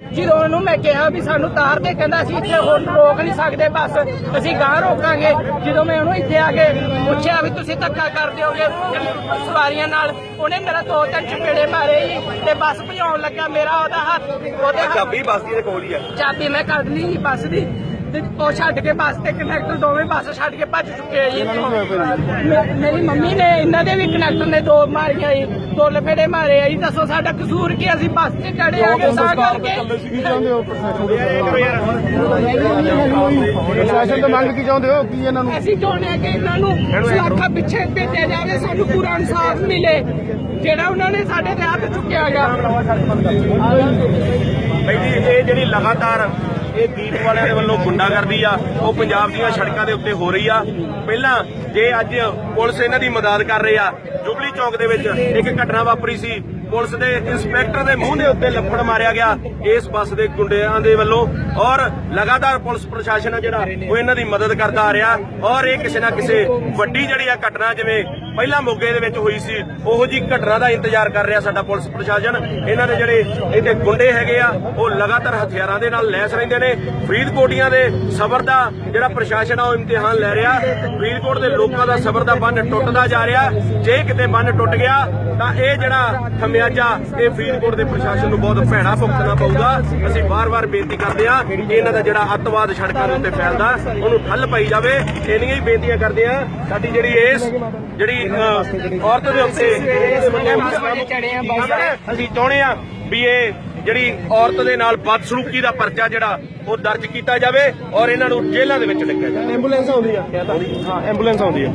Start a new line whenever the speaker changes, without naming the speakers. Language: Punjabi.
ਜਦੋਂ ਉਹਨੂੰ ਮੈਂ ਕਿਹਾ ਵੀ ਸਾਨੂੰ ਤਾਰ ਦੇ ਕਹਿੰਦਾ ਅਸੀਂ ਇੱਥੇ ਹੋਰ ਰੋਕ ਨਹੀਂ ਸਕਦੇ ਬੱਸ ਅਸੀਂ ਗਾਂ ਰੋਕਾਂਗੇ। ਜਦੋਂ ਮੈਂ ਉਹਨੂੰ ਇੱਥੇ ਆ ਕੇ ਪੁੱਛਿਆ ਵੀ ਤੁਸੀਂ ਧੱਕਾ ਕਰਦੇ ਹੋਗੇ ਸਵਾਰੀਆਂ ਨਾਲ ਉਹਨੇ ਮੇਰਾ ਦੋ ਤਿੰਨ ਚਪੇੜੇ ਮਾਰੇ ਜੀ ਤੇ ਬੱਸ ਭਜਾਉਣ ਲੱਗਾ ਮੇਰਾ ਉਹਦਾ ਹੱਥ। ਉਹਦੇ ਹੱਥ
ਚਾਬੀ ਬੱਸ ਦੀ ਦੇ ਕੋਲ ਹੀ ਆ।
ਚਾਬੀ ਮੈਂ ਕੱਢ ਲਈ ਜੀ ਬੱਸ ਦੀ ਤੇ ਉਹ ਛੱਡ ਕੇ ਬੱਸ ਤੇ ਕਨੈਕਟਰ ਦੋਵੇਂ ਬੱਸ ਛੱਡ ਕੇ ਭੱਜ ਚੁੱਕੇ ਆ ਜੀ। ਇੱਥੋਂ। ਮੇ- ਮੇਰੀ ਮੰਮੀ ਨੇ ਇਹਨਾਂ ਦੇ ਵੀ ਕਨੈਕਟਰ ਨੇ ਦੋ ਮਾਰੀਆਂ ਜੀ। ਦੋ ਲਫੇੜੇ ਮਾਰੇ ਆ ਜੀ ਦੱਸੋ ਸਾਡਾ ਕਸੂਰ ਕੀ ਅਸੀਂ ਬੱਸ ਤੇ ਚੜੇ ਆ ਕੇ ਤਾਂ ਕਰਕੇ।
ਕੀ ਚਾਹੁੰਦੇ ਹੋ ਪ੍ਰਸ਼ਾਸਨ ਤੋਂ ਮੰਗ ਕੀ ਚਾਹੁੰਦੇ ਹੋ? ਕੀ ਇਹਨਾਂ ਨੂੰ?
ਅਸੀਂ ਚਾਹੁੰਦੇ ਹਾਂ ਕਿ ਇਹਨਾਂ ਨੂੰ ਸਲਾਖਾ ਪਿੱਛੇ ਭੇਜਿਆ ਜਾਵੇ ਸਾਨੂੰ ਪੂਰਾ ਇਨਸਾਫ ਮਿਲੇ। ਜਿਹੜਾ ਉਹਨਾਂ ਨੇ ਸਾਡੇ ਤੇ ਹੱਥ ਚੁੱਕਿਆ ਗਾ
ਬਈ ਜੀ ਇਹ ਜਿਹੜੀ ਲਗਾਤਾਰ ਇਹ ਦੀਪ ਵਾਲਿਆਂ ਦੇ ਵੱਲੋਂ ਗੁੰਡਾਗਰਦੀ ਆ, ਉਹ ਪੰਜਾਬ ਦੀਆਂ ਸੜਕਾਂ ਦੇ ਉੱਤੇ ਹੋ ਰਹੀ ਆ। ਪਹਿਲਾਂ ਜੇ ਅੱਜ ਪੁਲਿਸ ਇਹਨਾਂ ਦੀ ਮਦਦ ਕਰ ਰਹੀ ਆ, ਜੁਬਲੀ ਚੌਕ ਦੇ ਵਿੱਚ ਇੱਕ ਘਟਨਾ ਵਾਪਰੀ ਸੀ। ਪੁਲਿਸ ਦੇ ਇੰਸਪੈਕਟਰ ਦੇ ਮੂੰਹ ਦੇ ਉੱਤੇ ਲੱਫੜ ਮਾਰਿਆ ਗਿਆ ਇਸ ਬੱਸ ਦੇ ਗੁੰਡਿਆਂ ਦੇ ਵੱਲੋਂ ਔਰ ਲਗਾਤਾਰ ਪੁਲਿਸ ਪ੍ਰਸ਼ਾਸਨ ਆ ਜਿਹੜਾ, ਉਹ ਇਹਨਾਂ ਦੀ ਮਦਦ ਕਰਦਾ ਆ ਰਿਹਾ। ਔਰ ਇਹ ਕਿਸੇ ਨਾ ਕਿਸੇ ਵੱਡੀ ਜਿਹੜੀ ਆ ਘਟਨਾ, ਜਿਵੇਂ ਪਹਿਲਾਂ ਮੋਗੇ ਦੇ ਵਿੱਚ ਹੋਈ ਸੀ, ਉਹੋ ਜੀ ਘਟਨਾ ਦਾ ਇੰਤਜ਼ਾਰ ਕਰ ਰਿਹਾ ਸਾਡਾ ਪੁਲਿਸ ਪ੍ਰਸ਼ਾਸਨ। ਇਹਨਾਂ ਦੇ ਜਿਹੜੇ ਇੱਥੇ ਗੁੰਡੇ ਹੈਗੇ ਆ, ਉਹ ਲਗਾਤਾਰ ਹਥਿਆਰਾਂ ਦੇ ਨਾਲ ਲੈਸ ਰਹਿੰਦੇ ਨੇ। ਫਰੀਦਕੋਟੀਆਂ ਦੇ ਸਬਰ ਦਾ ਜਿਹੜਾ ਪ੍ਰਸ਼ਾਸਨ ਆ, ਉਹ ਇਮਤਿਹਾਨ ਲੈ ਰਿਹਾ। ਫਰੀਦਕੋਟ ਦੇ ਲੋਕਾਂ ਦਾ ਸਬਰ ਦਾ ਬੰਨ ਟੁੱਟਦਾ ਜਾ ਰਿਹਾ। ਜੇ ਕਿਤੇ ਬੰਨ ਟੁੱਟ ਗਿਆ, ਤਾਂ ਇਹ ਜਿਹੜਾ ਖਮਿਆਜਾ ਇਹ ਫਰੀਦਕੋਟ ਦੇ ਪ੍ਰਸ਼ਾਸਨ ਨੂੰ ਬਹੁਤ ਭੈੜਾ ਭੁਗਤਣਾ ਪਊਗਾ। ਅਸੀਂ ਵਾਰ-ਵਾਰ ਬੇਨਤੀ ਕਰਦੇ ਆ ਕਿ ਇਹਨਾਂ ਦਾ ਜਿਹੜਾ ਅੱਤਵਾਦ ਸੜਕਾਂ ਦੇ ਉੱਤੇ ਫੈਲਦਾ, ਉਹਨੂੰ ਠੱਲ ਪਾਈ ਜਾਵੇ। ਇੰਨੀਆਂ ਹੀ ਬੇਨਤੀਆਂ ਕਰਦੇ ਆ ਸਾਡੀ ਜਿਹੜੀ ਇਸ, ਜਿਹੜੀ ਔਰਤ ਦੇ ਉੱਤੇ। ਅਸੀਂ ਚਾਹੁੰਦੇ ਆ ਵੀ ਇਹ ਜਿਹੜੀ ਔਰਤ ਦੇ ਨਾਲ ਬਦਸਲੂਕੀ ਦਾ ਪਰਚਾ ਜਿਹੜਾ ਉਹ ਦਰਜ ਕੀਤਾ ਜਾਵੇ ਔਰ ਇਹਨਾਂ ਨੂੰ ਜੇਲ੍ਹਾਂ ਦੇ ਵਿੱਚ ਲੱਗਿਆ ਜਾਵੇ।
ਐਂਬੂਲੈਂਸ ਆਉਂਦੀ ਆ। ਹਾਂ ਐਂਬੂਲੈਂਸ ਆਉਂਦੀ ਆ।